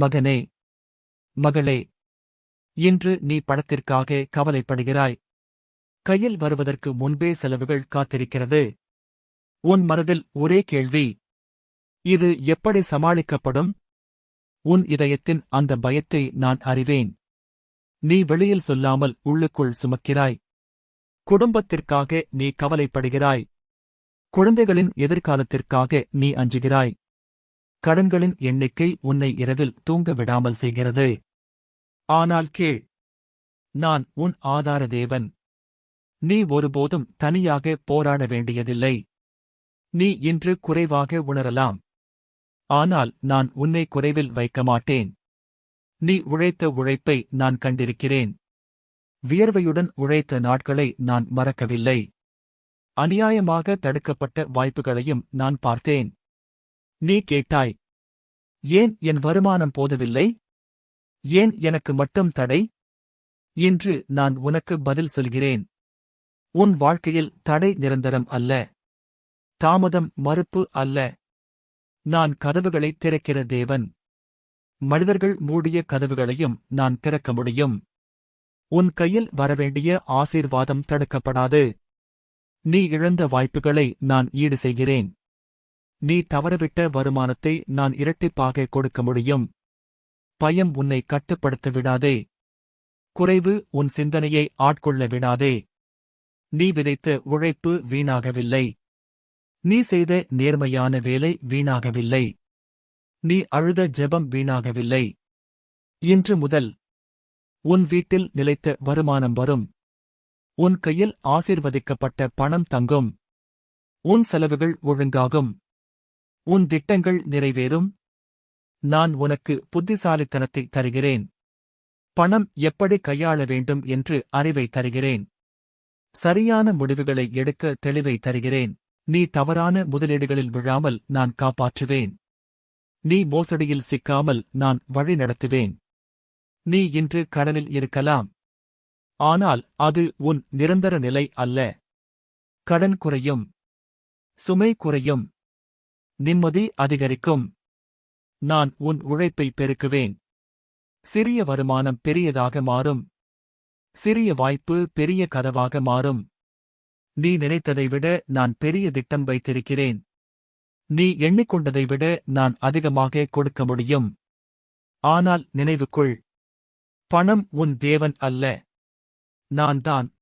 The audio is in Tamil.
மகனே மகளே இன்று நீ பணத்திற்காக கவலைப்படுகிறாய். கையில் வருவதற்கு முன்பே செலவுகள் காத்திருக்கிறது. உன் மனதில் ஒரே கேள்வி இது எப்படி சமாளிக்கப்படும்? உன் இதயத்தின் அந்த பயத்தை நான் அறிவேன். நீ வெளியில் சொல்லாமல் உள்ளுக்குள் சுமக்கிறாய். குடும்பத்திற்காக நீ கவலைப்படுகிறாய். குழந்தைகளின் எதிர்காலத்திற்காக நீ அஞ்சுகிறாய். கடன்களின் எண்ணிக்கை உன்னை இரவில் தூங்க விடாமல் செய்கிறது. ஆனால் கேள் நான் உன் ஆதார தேவன் நீ ஒருபோதும் தனியாக போராட வேண்டியதில்லை. நீ இன்று குறைவாக உணரலாம். ஆனால் நான் உன்னை குறைவில் வைக்க மாட்டேன். நீ உழைத்த உழைப்பை நான் கண்டிருக்கிறேன். வியர்வையுடன் உழைத்த நாட்களை நான் மறக்கவில்லை. அநியாயமாக தடுக்கப்பட்ட வாய்ப்புகளையும் நான் பார்த்தேன். நீ கேட்டாய். ஏன் என் வருமானம் போதவில்லை? ஏன் எனக்கு மட்டும் தடை? இன்று நான் உனக்கு பதில் சொல்கிறேன். உன் வாழ்க்கையில் தடை நிரந்தரம் அல்ல. தாமதம் மறுப்பு அல்ல. நான் கதவுகளை திறக்கிற தேவன். மனிதர்கள் மூடிய கதவுகளையும் நான் திறக்க முடியும். உன் கையில் வரவேண்டிய ஆசீர்வாதம் தடுக்கப்படாது. நீ இழந்த வாய்ப்புகளை நான் ஈடு செய்கிறேன். நீ தவறவிட்ட வருமானத்தை நான் இரட்டிப்பாக கொடுக்க முடியும். பயம் உன்னை கட்டுப்படுத்த விடாதே. குறைவு உன் சிந்தனையை ஆட்கொள்ள விடாதே. நீ விதைத்த உழைப்பு வீணாகவில்லை. நீ செய்த நேர்மையான வேலை வீணாகவில்லை. நீ அழுத ஜெபம் வீணாகவில்லை. இன்று முதல் உன் வீட்டில் நிலைத்த வருமானம் வரும். உன் கையில் ஆசிர்வதிக்கப்பட்ட பணம் தங்கும். உன் செலவுகள் ஒழுங்காகும். உன் திட்டங்கள் நிறைவேறும். நான் உனக்கு புத்திசாலித்தனத்தை தருகிறேன். பணம் எப்படி கையாள வேண்டும் என்று அறிவை தருகிறேன். சரியான முடிவுகளை எடுக்க தெளிவை தருகிறேன். நீ தவறான முதலீடுகளில் விழாமல் நான் காப்பாற்றுவேன். நீ மோசடியில் சிக்காமல் நான் வழி நடத்துவேன். நீ இன்று கடலில் இருக்கலாம். ஆனால் அது உன் நிரந்தர நிலை அல்ல. கடன் குறையும். சுமை குறையும். நிம்மதி அதிகரிக்கும். நான் உன் உழைப்பை பெருக்குவேன். சிறிய வருமானம் பெரியதாக மாறும். சிறிய வாய்ப்பு பெரிய கதவாக மாறும். நீ நினைத்ததை விட நான் பெரிய திட்டம் வைத்திருக்கிறேன். நீ எண்ணிக்கொண்டதை விட நான் அதிகமாக கொடுக்க முடியும். ஆனால் நினைவுக்குள் பணம் உன் தேவன் அல்ல. நான் தான்.